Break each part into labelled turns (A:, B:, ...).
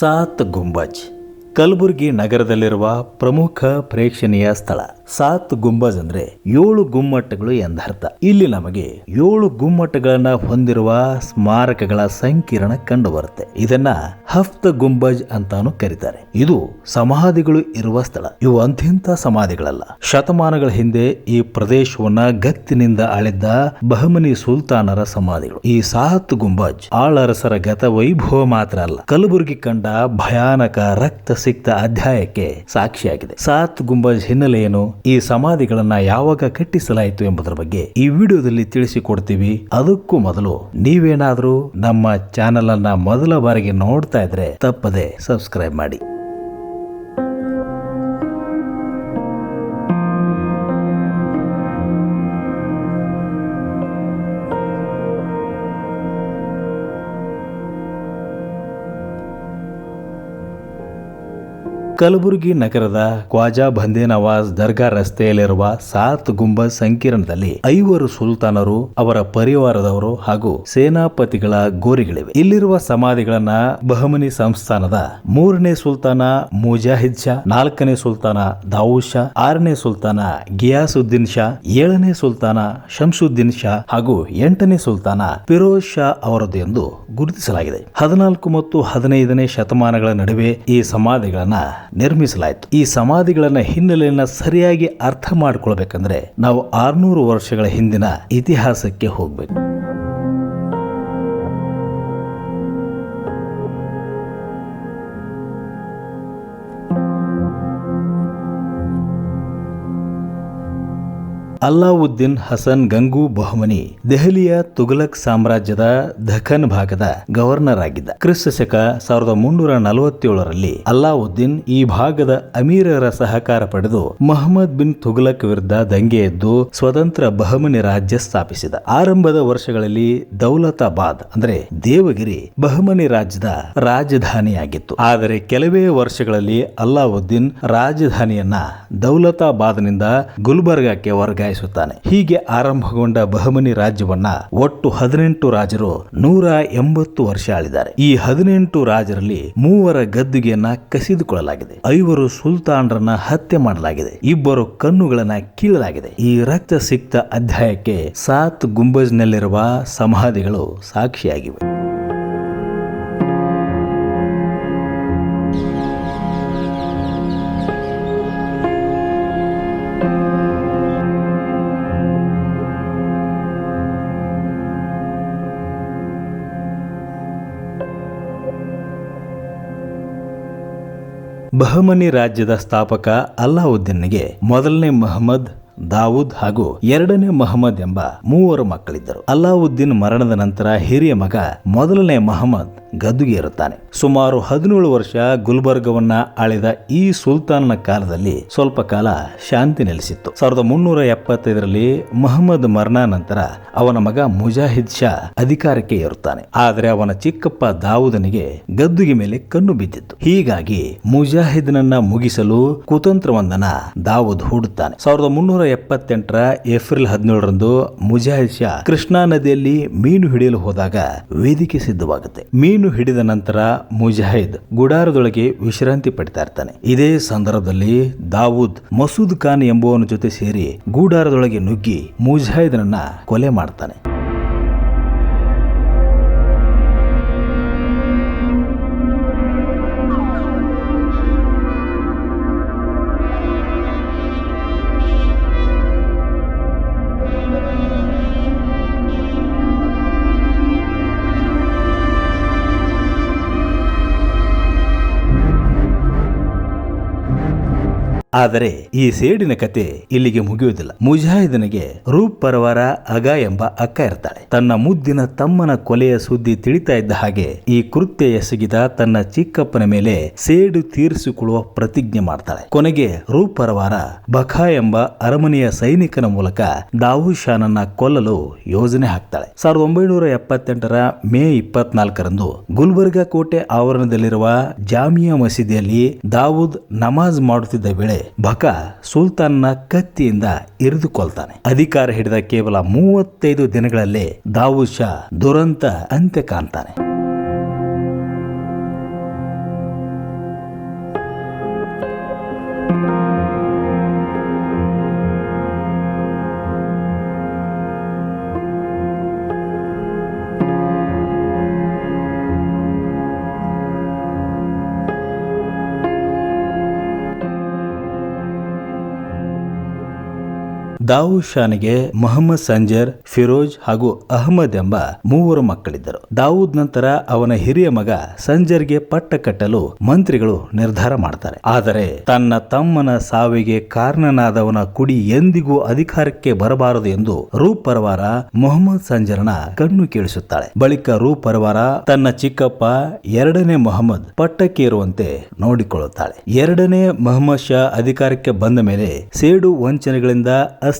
A: ಸಾತ್ ಗುಂಬಜ್ ಕಲಬುರಗಿ ನಗರದಲ್ಲಿರುವ ಪ್ರಮುಖ ಪ್ರೇಕ್ಷಣೀಯ ಸ್ಥಳ. ಸಾತ್ ಗುಂಬಜ್ ಅಂದ್ರೆ ಏಳು ಗುಮ್ಮಟಗಳು ಎಂದರ್ಥ ಇಲ್ಲಿ ನಮಗೆ ಏಳು ಗುಮ್ಮಟಗಳನ್ನ ಹೊಂದಿರುವ ಸ್ಮಾರಕಗಳ ಸಂಕೀರ್ಣ ಕಂಡು ಬರುತ್ತೆ ಇದನ್ನ ಹಫ್ತ ಗುಂಬಜ್ ಅಂತಾನು ಕರೀತಾರೆ. ಇದು ಸಮಾಧಿಗಳು ಇರುವ ಸ್ಥಳ. ಇವು ಅಂತಿಂತ ಸಮಾಧಿಗಳಲ್ಲ. ಶತಮಾನಗಳ ಹಿಂದೆ ಈ ಪ್ರದೇಶವನ್ನ ಗತ್ತಿನಿಂದ ಆಳಿದ್ದ ಬಹಮನಿ ಸುಲ್ತಾನರ ಸಮಾಧಿಗಳು. ಈ ಸಾತ್ ಗುಂಬಜ್ ಆಳರಸರ ಗತ ವೈಭವ ಮಾತ್ರ ಅಲ್ಲ. ಕಲಬುರಗಿ ಕಂಡ ಭಯಾನಕ ರಕ್ತ ಸಿಕ್ತ ಅಧ್ಯಾಯಕ್ಕೆ ಸಾಕ್ಷಿಯಾಗಿದೆ. ಸಾತ್ ಗುಂಬಜ್ ಹಿನ್ನೆಲೆ ಏನು? ಈ ಸಮಾಧಿಗಳನ್ನ ಯಾವಾಗ ಕಟ್ಟಿಸಲಾಯಿತು ಎಂಬುದರ ಬಗ್ಗೆ ಈ ವಿಡಿಯೋದಲ್ಲಿ ತಿಳಿಸಿಕೊಡ್ತೀವಿ. ಅದಕ್ಕೂ ಮೊದಲು ನೀವೇನಾದ್ರೂ ನಮ್ಮ ಚಾನೆಲ್ ಅನ್ನ ಮೊದಲ ಬಾರಿಗೆ ನೋಡ್ತಾ ಇದ್ರೆ ತಪ್ಪದೆ ಸಬ್ಸ್ಕ್ರೈಬ್ ಮಾಡಿ. ಕಲಬುರಗಿ ನಗರದ ಖ್ವಾಜಾ ಬಂದೇ ನವಾಜ್ ದರ್ಗಾ ರಸ್ತೆಯಲ್ಲಿರುವ ಸಾತ್ ಗುಂಬಜ್ ಸಂಕೀರ್ಣದಲ್ಲಿ ಐವರು ಸುಲ್ತಾನರು, ಅವರ ಪರಿವಾರದವರು ಹಾಗೂ ಸೇನಾಪತಿಗಳ ಗೋರಿಗಳಿವೆ. ಇಲ್ಲಿರುವ ಸಮಾಧಿಗಳನ್ನ ಬಹಮನಿ ಸಂಸ್ಥಾನದ ಮೂರನೇ ಸುಲ್ತಾನ ಮುಜಾಹಿದ್ ಶಾ, ನಾಲ್ಕನೇ ಸುಲ್ತಾನ ದಾವೂದ್ ಶಾ, ಆರನೇ ಸುಲ್ತಾನ ಗಿಯಾಸುದ್ದೀನ್ ಶಾ, ಏಳನೇ ಸುಲ್ತಾನ ಶಂಶುದ್ದೀನ್ ಶಾ ಹಾಗೂ ಎಂಟನೇ ಸುಲ್ತಾನ ಫಿರೋಜ್ ಶಾ ಅವರದ್ದು ಎಂದು ಗುರುತಿಸಲಾಗಿದೆ. ಹದಿನಾಲ್ಕು ಮತ್ತು ಹದಿನೈದನೇ ಶತಮಾನಗಳ ನಡುವೆ ಈ ಸಮಾಧಿಗಳನ್ನ ನಿರ್ಮಿಸಲಾಯಿತು. ಈ ಸಮಾಧಿಗಳನ್ನ ಹಿನ್ನೆಲೆಯನ್ನ ಸರಿಯಾಗಿ ಅರ್ಥ ಮಾಡ್ಕೊಳ್ಬೇಕಂದ್ರೆ ನಾವು ಆರ್ನೂರು ವರ್ಷಗಳ ಹಿಂದಿನ ಇತಿಹಾಸಕ್ಕೆ ಹೋಗ್ಬೇಕು. ಅಲ್ಲಾವುದ್ದೀನ್ ಹಸನ್ ಗಂಗೂ ಬಹಮನಿ ದೆಹಲಿಯ ತುಘಲಕ್ ಸಾಮ್ರಾಜ್ಯದ ದಖನ್ ಭಾಗದ ಗವರ್ನರ್ ಆಗಿದ್ದ. ಕ್ರಿಸ್ತ ಶಕ ಸಾವಿರದ ಮುನ್ನೂರ ನಲವತ್ತೇಳರಲ್ಲಿ ಅಲ್ಲಾವುದ್ದೀನ್ ಈ ಭಾಗದ ಅಮೀರರ ಸಹಕಾರ ಪಡೆದು ಮೊಹಮ್ಮದ್ ಬಿನ್ ತುಘಲಕ್ ವಿರುದ್ಧ ದಂಗೆ ಎದ್ದು ಸ್ವತಂತ್ರ ಬಹಮನಿ ರಾಜ್ಯ ಸ್ಥಾಪಿಸಿದ. ಆರಂಭದ ವರ್ಷಗಳಲ್ಲಿ ದೌಲತಾಬಾದ್ ಅಂದ್ರೆ ದೇವಗಿರಿ ಬಹಮನಿ ರಾಜ್ಯದ ರಾಜಧಾನಿಯಾಗಿತ್ತು. ಆದರೆ ಕೆಲವೇ ವರ್ಷಗಳಲ್ಲಿ ಅಲ್ಲಾವುದ್ದೀನ್ ರಾಜಧಾನಿಯನ್ನ ದೌಲತಾಬಾದ್ನಿಂದ ಗುಲ್ಬರ್ಗಾಕ್ಕೆ ವರ್ಗಾಯಿಸುತ್ತಾನೆ ಹೀಗೆ ಆರಂಭಗೊಂಡ ಬಹಮನಿ ರಾಜ್ಯವನ್ನ ಒಟ್ಟು ಹದಿನೆಂಟು ರಾಜರು ನೂರ ಎಂಬತ್ತು ವರ್ಷ ಆಳಿದ್ದಾರೆ. ಈ ಹದಿನೆಂಟು ರಾಜರಲ್ಲಿ ಮೂವರ ಗದ್ದುಗೆಯನ್ನ ಕಸಿದುಕೊಳ್ಳಲಾಗಿದೆ. ಐವರು ಸುಲ್ತಾನರನ್ನ ಹತ್ಯೆ ಮಾಡಲಾಗಿದೆ. ಇಬ್ಬರು ಕಣ್ಣುಗಳನ್ನ ಕೀಳಲಾಗಿದೆ. ಈ ರಕ್ತ ಸಿಕ್ತ ಅಧ್ಯಾಯಕ್ಕೆ ಸಾತ್ ಗುಂಬಜ್ನಲ್ಲಿರುವ ಸಮಾಧಿಗಳು ಸಾಕ್ಷಿಯಾಗಿವೆ. ಬಹಮನಿ ರಾಜ್ಯದ ಸ್ಥಾಪಕ ಅಲ್ಲಾವುದ್ದೀನ್ಗೆ ಮೊದಲನೇ ಮಹಮ್ಮದ್ ದಾವೂದ್ ಹಾಗೂ ಎರಡನೇ ಮಹಮ್ಮದ್ ಎಂಬ ಮೂವರು ಮಕ್ಕಳಿದ್ದರು. ಅಲ್ಲಾವುದ್ದೀನ್ ಮರಣದ ನಂತರ ಹಿರಿಯ ಮಗ ಮೊದಲನೇ ಮಹಮ್ಮದ್ ಗದ್ದುಗೆ ಇರುತ್ತಾನೆ ಸುಮಾರು ಹದಿನೇಳು ವರ್ಷ ಗುಲ್ಬರ್ಗವನ್ನ ಆಳಿದ ಈ ಸುಲ್ತಾನನ ಕಾಲದಲ್ಲಿ ಸ್ವಲ್ಪ ಕಾಲ ಶಾಂತಿ ನೆಲೆಸಿತ್ತು. ಸಾವಿರದ ಮುನ್ನೂರ ಎಪ್ಪತ್ತೈದರಲ್ಲಿ ಮಹಮ್ಮದ್ ಮರ್ನಾ ನಂತರ ಅವನ ಮಗ ಮುಜಾಹಿದ್ ಶಾ ಅಧಿಕಾರಕ್ಕೆ ಏರುತ್ತಾನೆ. ಆದರೆ ಅವನ ಚಿಕ್ಕಪ್ಪ ದಾವೂದನಿಗೆ ಗದ್ದುಗೆ ಮೇಲೆ ಕಣ್ಣು ಬಿದ್ದಿತ್ತು. ಹೀಗಾಗಿ ಮುಜಾಹಿದ್ನನ್ನ ಮುಗಿಸಲು ಕುತಂತ್ರವೊಂದನ ದಾವೂದ್ ಹೂಡುತ್ತಾನೆ. ಸಾವಿರದ ಮುನ್ನೂರ ಎಪ್ಪತ್ತೆಂಟರ ಏಪ್ರಿಲ್ ಹದಿನೇಳರಂದು ಮುಜಾಹಿದ್ ಶಾ ಕೃಷ್ಣಾ ನದಿಯಲ್ಲಿ ಮೀನು ಹಿಡಿಯಲು ಹೋದಾಗ ವೇದಿಕೆ ಸಿದ್ಧವಾಗುತ್ತೆ. ಮೀನು ಹಿಡಿದ ನಂತರ ಮುಜಾಹಿದ್ ಗುಡಾರದೊಳಗೆ ವಿಶ್ರಾಂತಿ ಪಡಿತಾ ಇರ್ತಾನೆ. ಇದೇ ಸಂದರ್ಭದಲ್ಲಿ ದಾವೂದ್ ಮಸೂದ್ ಖಾನ್ ಎಂಬುವನ ಜೊತೆ ಸೇರಿ ಗೂಡಾರದೊಳಗೆ ನುಗ್ಗಿ ಮುಜಾಹಿದ್ನನ್ನ ಕೊಲೆ ಮಾಡ್ತಾನೆ. ಆದರೆ ಈ ಸೇಡಿನ ಕತೆ ಇಲ್ಲಿಗೆ ಮುಗಿಯುವುದಿಲ್ಲ. ಮುಜಾಹಿದನಿಗೆ ರೂಪ್ ಪರವಾರ ಅಗ ಎಂಬ ಅಕ್ಕ ಇರ್ತಾಳೆ. ತನ್ನ ಮುದ್ದಿನ ತಮ್ಮನ ಕೊಲೆಯ ಸುದ್ದಿ ತಿಳಿತಾ ಇದ್ದ ಹಾಗೆ ಈ ಕೃತ್ಯ ಎಸಗಿದ ತನ್ನ ಚಿಕ್ಕಪ್ಪನ ಮೇಲೆ ಸೇಡು ತೀರಿಸಿಕೊಳ್ಳುವ ಪ್ರತಿಜ್ಞೆ ಮಾಡ್ತಾಳೆ. ಕೊನೆಗೆ ರೂಪ್ ಪರವಾರ ಬಖಾ ಎಂಬ ಅರಮನೆಯ ಸೈನಿಕನ ಮೂಲಕ ದಾವೂದ್ ಶಾನನ್ನ ಕೊಲ್ಲಲು ಯೋಜನೆ ಹಾಕ್ತಾಳೆ. ಸಾವಿರದ ಒಂಬೈನೂರ ಎಪ್ಪತ್ತೆಂಟರ ಮೇ ಇಪ್ಪತ್ನಾಲ್ಕರಂದು ಗುಲ್ಬರ್ಗಾ ಕೋಟೆ ಆವರಣದಲ್ಲಿರುವ ಜಾಮಿಯಾ ಮಸೀದಿಯಲ್ಲಿ ದಾವೂದ್ ನಮಾಜ್ ಮಾಡುತ್ತಿದ್ದ ವೇಳೆ ಬಕ ಸುಲ್ತಾನ್ನ ಕತ್ತಿಯಿಂದ ಇರಿದುಕೊಳ್ತಾನೆ. ಅಧಿಕಾರ ಹಿಡಿದ ಕೇವಲ ಮೂವತ್ತೈದು ದಿನಗಳಲ್ಲೇ ದಾವೂದ್ ಶಾ ದುರಂತ ಅಂತ್ಯ ಕಾಣ್ತಾನೆ. ದಾವೂದ್ ಶಾನ್ಗೆ ಮೊಹಮ್ಮದ್ ಸಂಜರ್, ಫಿರೋಜ್ ಹಾಗೂ ಅಹಮದ್ ಎಂಬ ಮೂವರು ಮಕ್ಕಳಿದ್ದರು. ದಾವೂದ್ ನಂತರ ಅವನ ಹಿರಿಯ ಮಗ ಸಂಜರ್ಗೆ ಪಟ್ಟ ಕಟ್ಟಲು ಮಂತ್ರಿಗಳು ನಿರ್ಧಾರ ಮಾಡ್ತಾರೆ. ಆದರೆ ತನ್ನ ತಮ್ಮನ ಸಾವಿಗೆ ಕಾರಣನಾದವನ ಕುಡಿ ಎಂದಿಗೂ ಅಧಿಕಾರಕ್ಕೆ ಬರಬಾರದು ಎಂದು ರೂಪ್ ಪರವಾರ ಮೊಹಮ್ಮದ್ ಸಂಜರ್ನ ಕಣ್ಣು ಕೇಳಿಸುತ್ತಾಳೆ. ಬಳಿಕ ರೂಪ್ ಪರವಾರ ತನ್ನ ಚಿಕ್ಕಪ್ಪ ಎರಡನೇ ಮೊಹಮ್ಮದ್ ಪಟ್ಟಕ್ಕೇರುವಂತೆ ನೋಡಿಕೊಳ್ಳುತ್ತಾಳೆ. ಎರಡನೇ ಮೊಹಮ್ಮದ್ ಶಾ ಅಧಿಕಾರಕ್ಕೆ ಬಂದ ಮೇಲೆ ಸೇಡು ವಂಚನೆಗಳಿಂದ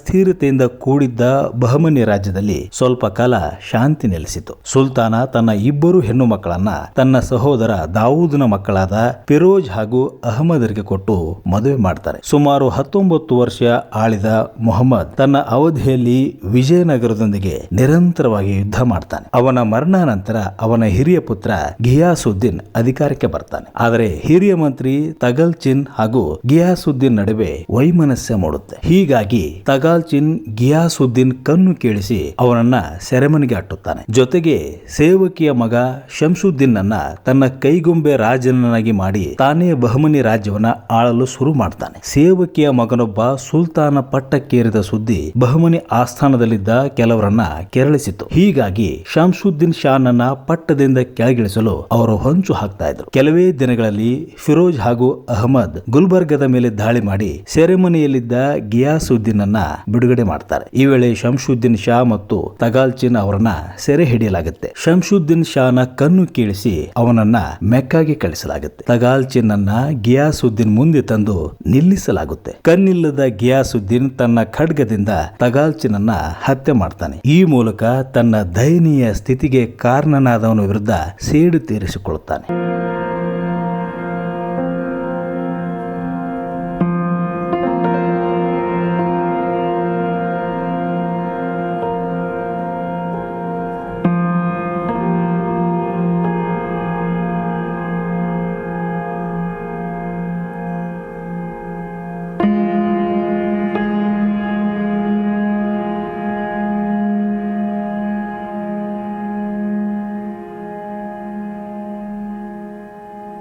A: ಅಸ್ಥಿರತೆಯಿಂದ ಕೂಡಿದ್ದ ಬಹಮನಿ ರಾಜ್ಯದಲ್ಲಿ ಸ್ವಲ್ಪ ಕಾಲ ಶಾಂತಿ ನೆಲೆಸಿತು. ಸುಲ್ತಾನ ತನ್ನ ಇಬ್ಬರು ಹೆಣ್ಣು ಮಕ್ಕಳನ್ನ ತನ್ನ ಸಹೋದರ ದಾವೂದ್ನ ಮಕ್ಕಳಾದ ಫಿರೋಜ್ ಹಾಗೂ ಅಹಮದರಿಗೆ ಕೊಟ್ಟು ಮದುವೆ ಮಾಡ್ತಾರೆ. ಸುಮಾರು ಹತ್ತೊಂಬತ್ತು ವರ್ಷ ಆಳಿದ ಮೊಹಮ್ಮದ್ ತನ್ನ ಅವಧಿಯಲ್ಲಿ ವಿಜಯನಗರದೊಂದಿಗೆ ನಿರಂತರವಾಗಿ ಯುದ್ಧ ಮಾಡ್ತಾನೆ. ಅವನ ಮರಣ ನಂತರ ಅವನ ಹಿರಿಯ ಪುತ್ರ ಗಿಯಾಸುದ್ದೀನ್ ಅಧಿಕಾರಕ್ಕೆ ಬರ್ತಾನೆ. ಆದರೆ ಹಿರಿಯ ಮಂತ್ರಿ ತಗಲ್ ಚಿನ್ ಹಾಗೂ ಗಿಯಾಸುದ್ದೀನ್ ನಡುವೆ ವೈಮನಸ್ಯ ಮೂಡುತ್ತೆ. ಹೀಗಾಗಿ ತಗಾಲ್ ಚಿನ್ ಗಿಯಾಸುದ್ದೀನ್ ಕಣ್ಣು ಕೇಳಿಸಿ ಅವನನ್ನ ಸೆರೆಮನೆಗೆ ಅಟ್ಟುತ್ತಾನೆ. ಜೊತೆಗೆ ಸೇವಕಿಯ ಮಗ ಶಂಸುದ್ದೀನ್ ಅನ್ನ ತನ್ನ ಕೈಗೊಂಬೆ ರಾಜನನ್ನಾಗಿ ಮಾಡಿ ತಾನೇ ಬಹಮನಿ ರಾಜ್ಯವನ್ನ ಆಳಲು ಶುರು ಮಾಡ್ತಾನೆ. ಸೇವಕಿಯ ಮಗನೊಬ್ಬ ಸುಲ್ತಾನ ಪಟ್ಟಕ್ಕೇರಿದ ಸುದ್ದಿ ಬಹಮನಿ ಆಸ್ಥಾನದಲ್ಲಿದ್ದ ಕೆಲವರನ್ನ ಕೆರಳಿಸಿತು ಹೀಗಾಗಿ ಶಂಸುದ್ದೀನ್ ಶಾನನ್ನ ಪಟ್ಟದಿಂದ ಕೆಳಗಿಳಿಸಲು ಅವರು ಹೊಂಚು ಹಾಕ್ತಾ ಇದ್ರು. ಕೆಲವೇ ದಿನಗಳಲ್ಲಿ ಫಿರೋಜ್ ಹಾಗೂ ಅಹಮದ್ ಗುಲ್ಬರ್ಗದ ಮೇಲೆ ದಾಳಿ ಮಾಡಿ ಸೆರೆಮನೆಯಲ್ಲಿದ್ದ ಗಿಯಾಸುದ್ದೀನ್ ಅನ್ನ ಬಿಡುಗಡೆ ಮಾಡ್ತಾರೆ. ಈ ವೇಳೆ ಶಂಶುದ್ದೀನ್ ಶಾ ಮತ್ತು ತಗಾಲ್ಚಿನ್ ಅವರನ್ನ ಸೆರೆ ಹಿಡಿಯಲಾಗುತ್ತೆ. ಶಂಶುದ್ದೀನ್ ಶಾನ ಕಣ್ಣು ಕೀಳಿಸಿ ಅವನನ್ನ ಮೆಕ್ಕಾಗಿ ಕಳಿಸಲಾಗುತ್ತೆ. ತಗಾಲ್ಚಿನ್ ಅನ್ನ ಗಿಯಾಸುದ್ದೀನ್ ಮುಂದೆ ತಂದು ನಿಲ್ಲಿಸಲಾಗುತ್ತೆ. ಕಣ್ಣಿಲ್ಲದ ಗಿಯಾಸುದ್ದೀನ್ ತನ್ನ ಖಡ್ಗದಿಂದ ತಗಾಲ್ಚಿನ್ ಅನ್ನ ಹತ್ಯೆ ಮಾಡ್ತಾನೆ. ಈ ಮೂಲಕ ತನ್ನ ದಯನೀಯ ಸ್ಥಿತಿಗೆ ಕಾರಣನಾದವನ ವಿರುದ್ಧ ಸೇಡು ತೀರಿಸಿಕೊಳ್ಳುತ್ತಾನೆ.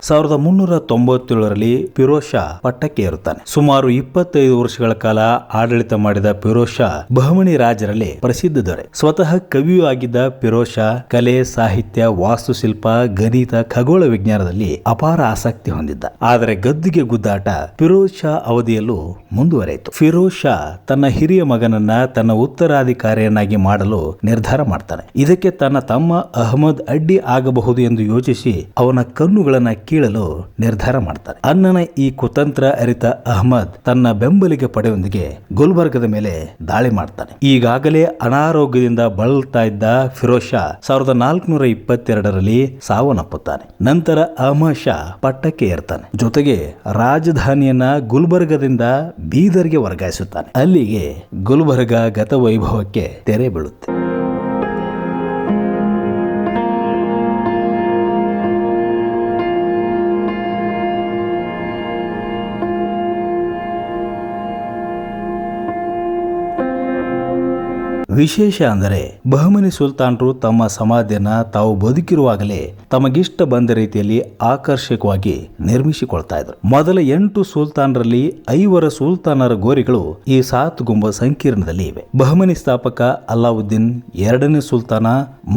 A: ಸಾವಿರದ ಮುನ್ನೂರ ತೊಂಬತ್ತೇಳರಲ್ಲಿ ಫಿರೋಜ್ ಶಾ ಪಟ್ಟಕ್ಕೆ ಇರುತ್ತಾನೆ ಸುಮಾರು ಇಪ್ಪತ್ತೈದು ವರ್ಷಗಳ ಕಾಲ ಆಡಳಿತ ಮಾಡಿದ ಫಿರೋಜ್ ಶಾ ಬಹಮಣಿ ರಾಜರಲ್ಲಿ ಪ್ರಸಿದ್ಧ ದೊರೆ. ಸ್ವತಃ ಕವಿಯೂ ಆಗಿದ್ದ ಫಿರೋಜ್ ಶಾ ಕಲೆ, ಸಾಹಿತ್ಯ, ವಾಸ್ತುಶಿಲ್ಪ, ಗಣಿತ, ಖಗೋಳ ವಿಜ್ಞಾನದಲ್ಲಿ ಅಪಾರ ಆಸಕ್ತಿ ಹೊಂದಿದ್ದ. ಆದರೆ ಗದ್ದಿಗೆ ಗುದ್ದಾಟ ಫಿರೋಜ್ ಶಾ ಅವಧಿಯಲ್ಲೂ ಮುಂದುವರೆಯಿತು. ಫಿರೋಜ್ ಶಾ ತನ್ನ ಹಿರಿಯ ಮಗನನ್ನ ತನ್ನ ಉತ್ತರಾಧಿಕಾರಿಯನ್ನಾಗಿ ಮಾಡಲು ನಿರ್ಧಾರ ಮಾಡ್ತಾನೆ. ಇದಕ್ಕೆ ತನ್ನ ತಮ್ಮ ಅಹಮದ್ ಅಡ್ಡಿ ಆಗಬಹುದು ಎಂದು ಯೋಚಿಸಿ ಅವನ ಕಣ್ಣುಗಳನ್ನ ಕೀಳಲು ನಿರ್ಧಾರ ಮಾಡ್ತಾರೆ. ಅಣ್ಣನ ಈ ಕುತಂತ್ರ ಅರಿತ ಅಹಮದ್ ತನ್ನ ಬೆಂಬಲಿಗೆ ಪಡೆಯೊಂದಿಗೆ ಗುಲ್ಬರ್ಗದ ಮೇಲೆ ದಾಳಿ ಮಾಡ್ತಾನೆ. ಈಗಾಗಲೇ ಅನಾರೋಗ್ಯದಿಂದ ಬಳಲ್ತಾ ಇದ್ದ ಫಿರೋಜ್ ಶಾ ಸಾವಿರದ ನಾಲ್ಕುನೂರ ಇಪ್ಪತ್ತೆರಡರಲ್ಲಿ ಸಾವನ್ನಪ್ಪುತ್ತಾನೆ. ನಂತರ ಅಹಮದ್ ಶಾ ಪಟ್ಟಕ್ಕೆ ಏರ್ತಾನೆ. ಜೊತೆಗೆ ರಾಜಧಾನಿಯನ್ನ ಗುಲ್ಬರ್ಗದಿಂದ ಬೀದರ್ಗೆ ವರ್ಗಾಯಿಸುತ್ತಾನೆ. ಅಲ್ಲಿಗೆ ಗುಲ್ಬರ್ಗ ಗತವೈಭವಕ್ಕೆ ತೆರೆ ಬೀಳುತ್ತೆ. ವಿಶೇಷ ಅಂದರೆ ಬಹಮನಿ ಸುಲ್ತಾನರು ತಮ್ಮ ಸಮಾಧಿಯನ್ನ ತಾವು ಬದುಕಿರುವಾಗಲೇ ತಮಗಿಷ್ಟ ಬಂದ ರೀತಿಯಲ್ಲಿ ಆಕರ್ಷಕವಾಗಿ ನಿರ್ಮಿಸಿಕೊಳ್ತಾ ಇದ್ರು. ಮೊದಲ ಎಂಟು ಸುಲ್ತಾನರಲ್ಲಿ ಐವರ ಸುಲ್ತಾನರ ಗೋರಿಗಳು ಈ ಸಾತ್ ಗುಂಬ ಸಂಕೀರ್ಣದಲ್ಲಿ ಇವೆ. ಬಹಮನಿ ಸ್ಥಾಪಕ ಅಲ್ಲಾವುದ್ದೀನ್ ಎರಡನೇ ಸುಲ್ತಾನ,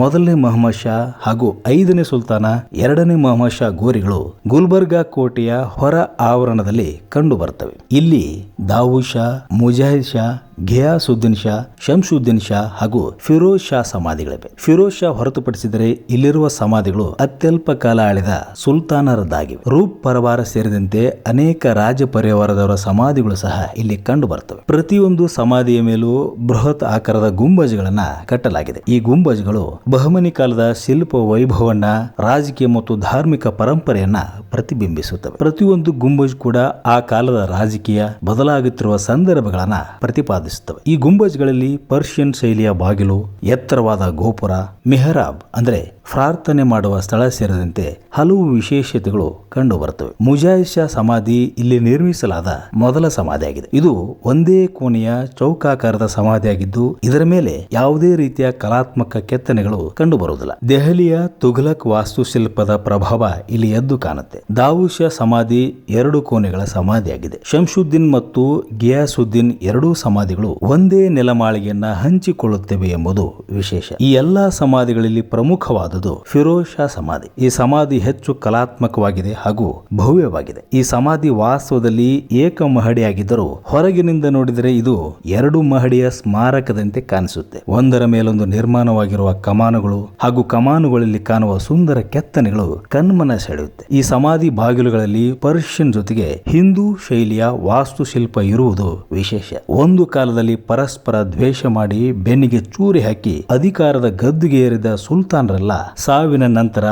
A: ಮೊದಲನೇ ಮೊಹಮ್ಮದ್ ಶಾ ಹಾಗೂ ಐದನೇ ಸುಲ್ತಾನ, ಎರಡನೇ ಮೊಹಮ್ಮದ್ ಶಾ ಗೋರಿಗಳು ಗುಲ್ಬರ್ಗಾ ಕೋಟೆಯ ಹೊರ ಆವರಣದಲ್ಲಿ ಕಂಡು ಬರ್ತವೆ ಇಲ್ಲಿ ದಾವೂದ್ ಶಾ, ಮುಜಾಹಿದ್ ಶಾ ಘಿಯಾಸುದ್ದೀನ್ ಶಾ, ಶಂಶುದ್ದೀನ್ ಶಾ ಹಾಗೂ ಫಿರೋಜ್ ಶಾ ಸಮಾಧಿಗಳಿವೆ. ಫಿರೋಜ್ ಶಾ ಹೊರತುಪಡಿಸಿದರೆ ಇಲ್ಲಿರುವ ಸಮಾಧಿಗಳು ಅತ್ಯಲ್ಪ ಕಾಲ ಆಳಿದ ಸುಲ್ತಾನರದ್ದಾಗಿವೆ. ರೂಪ್ ಪರವಾರ ಸೇರಿದಂತೆ ಅನೇಕ ರಾಜ ಪರಿವಾರದವರ ಸಮಾಧಿಗಳು ಸಹ ಇಲ್ಲಿ ಕಂಡು ಬರ್ತವೆ ಪ್ರತಿಯೊಂದು ಸಮಾಧಿಯ ಮೇಲೂ ಬೃಹತ್ ಆಕಾರದ ಗುಂಬಜ್ಗಳನ್ನ ಕಟ್ಟಲಾಗಿದೆ. ಈ ಗುಂಬಜ್ಗಳು ಬಹಮನಿ ಕಾಲದ ಶಿಲ್ಪ ವೈಭವನ್ನ ರಾಜಕೀಯ ಮತ್ತು ಧಾರ್ಮಿಕ ಪರಂಪರೆಯನ್ನ ಪ್ರತಿಬಿಂಬಿಸುತ್ತವೆ. ಪ್ರತಿಯೊಂದು ಗುಂಬಜ್ ಕೂಡ ಆ ಕಾಲದ ರಾಜಕೀಯ ಬದಲಾಗುತ್ತಿರುವ ಸಂದರ್ಭಗಳನ್ನ ಪ್ರತಿಪಾದಿಸುತ್ತವೆ. ಈ ಗುಂಬಜ್ಗಳಲ್ಲಿ ಪರ್ಷಿಯನ್ ಶೈಲಿಯ ಬಾಗಿಲು, ಎತ್ತರವಾದ ಗೋಪುರ, ಮೆಹರಾಬ್ ಅಂದ್ರೆ ಪ್ರಾರ್ಥನೆ ಮಾಡುವ ಸ್ಥಳ ಸೇರಿದಂತೆ ಹಲವು ವಿಶೇಷತೆಗಳು ಕಂಡು ಬರುತ್ತವೆ ಸಮಾಧಿ ಇಲ್ಲಿ ನಿರ್ಮಿಸಲಾದ ಮೊದಲ ಸಮಾಧಿಯಾಗಿದೆ. ಇದು ಒಂದೇ ಕೋಣೆಯ ಚೌಕಾಕಾರದ ಸಮಾಧಿಯಾಗಿದ್ದು, ಇದರ ಮೇಲೆ ಯಾವುದೇ ರೀತಿಯ ಕಲಾತ್ಮಕ ಕೆತ್ತನೆಗಳು ಕಂಡು ಬರುವುದಿಲ್ಲ ದೆಹಲಿಯ ತುಘಲಕ್ ವಾಸ್ತುಶಿಲ್ಪದ ಪ್ರಭಾವ ಇಲ್ಲಿ ಎದ್ದು ಕಾಣುತ್ತೆ. ದಾವೂದ್ ಶಾ ಸಮಾಧಿ ಎರಡು ಕೋಣೆಗಳ ಸಮಾಧಿಯಾಗಿದೆ. ಶಂಶುದ್ದೀನ್ ಮತ್ತು ಗಿಯಾಸುದ್ದೀನ್ ಎರಡೂ ಸಮಾಧಿಗಳು ಒಂದೇ ನೆಲಮಾಳಿಗೆಯನ್ನ ಹಂಚಿಕೊಳ್ಳುತ್ತವೆ ಎಂಬುದು ವಿಶೇಷ. ಈ ಎಲ್ಲಾ ಸಮಾಧಿಗಳಲ್ಲಿ ಪ್ರಮುಖವಾದುದು ಫಿರೋಜ್ ಶಾ ಸಮಾಧಿ. ಈ ಸಮಾಧಿ ಹೆಚ್ಚು ಕಲಾತ್ಮಕವಾಗಿದೆ ಹಾಗೂ ಭವ್ಯವಾಗಿದೆ. ಈ ಸಮಾಧಿ ವಾಸ್ತವದಲ್ಲಿ ಏಕ ಮಹಡಿಯಾಗಿದ್ದರೂ ಹೊರಗಿನಿಂದ ನೋಡಿದರೆ ಇದು ಎರಡು ಮಹಡಿಯ ಸ್ಮಾರಕದಂತೆ ಕಾಣಿಸುತ್ತೆ. ಒಂದರ ಮೇಲೊಂದು ನಿರ್ಮಾಣವಾಗಿರುವ ಕಮಾನುಗಳು ಹಾಗೂ ಕಮಾನುಗಳಲ್ಲಿ ಕಾಣುವ ಸುಂದರ ಕೆತ್ತನೆಗಳು ಕಣ್ಮನ ಸೆಳೆಯುತ್ತೆ. ಈ ಸಮಾಧಿ ಬಾಗಿಲುಗಳಲ್ಲಿ ಪರ್ಷಿಯನ್ ಜೊತೆಗೆ ಹಿಂದೂ ಶೈಲಿಯ ವಾಸ್ತುಶಿಲ್ಪ ಇರುವುದು ವಿಶೇಷ. ಒಂದು ಕಾಲದಲ್ಲಿ ಪರಸ್ಪರ ದ್ವೇಷ ಮಾಡಿ ಬೆನ್ನಿಗೆ ಚೂರಿ ಹಾಕಿ ಅಧಿಕಾರದ ಗದ್ದುಗೆ ಏರಿದ ಸುಲ್ತಾನರೆಲ್ಲ, ಸಾವಿನ ನಂತರ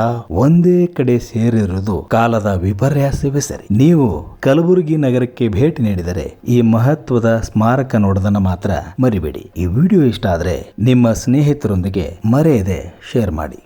A: ಒಂದೇ ಕಡೆ ಸೇರಿರುವುದು ಕಾಲದ ವಿಪರ್ಯಾಸವೇ ಸರಿ. ನೀವು ಕಲಬುರಗಿ ನಗರಕ್ಕೆ ಭೇಟಿ ನೀಡಿದರೆ ಈ ಮಹತ್ವದ ಸ್ಮಾರಕ ನೋಡೋದನ್ನ ಮಾತ್ರ ಮರಿಬೇಡಿ. ಈ ವಿಡಿಯೋ ಇಷ್ಟ ಆದರೆ ನಿಮ್ಮ ಸ್ನೇಹಿತರೊಂದಿಗೆ ಮರೆಯದೆ ಶೇರ್ ಮಾಡಿ.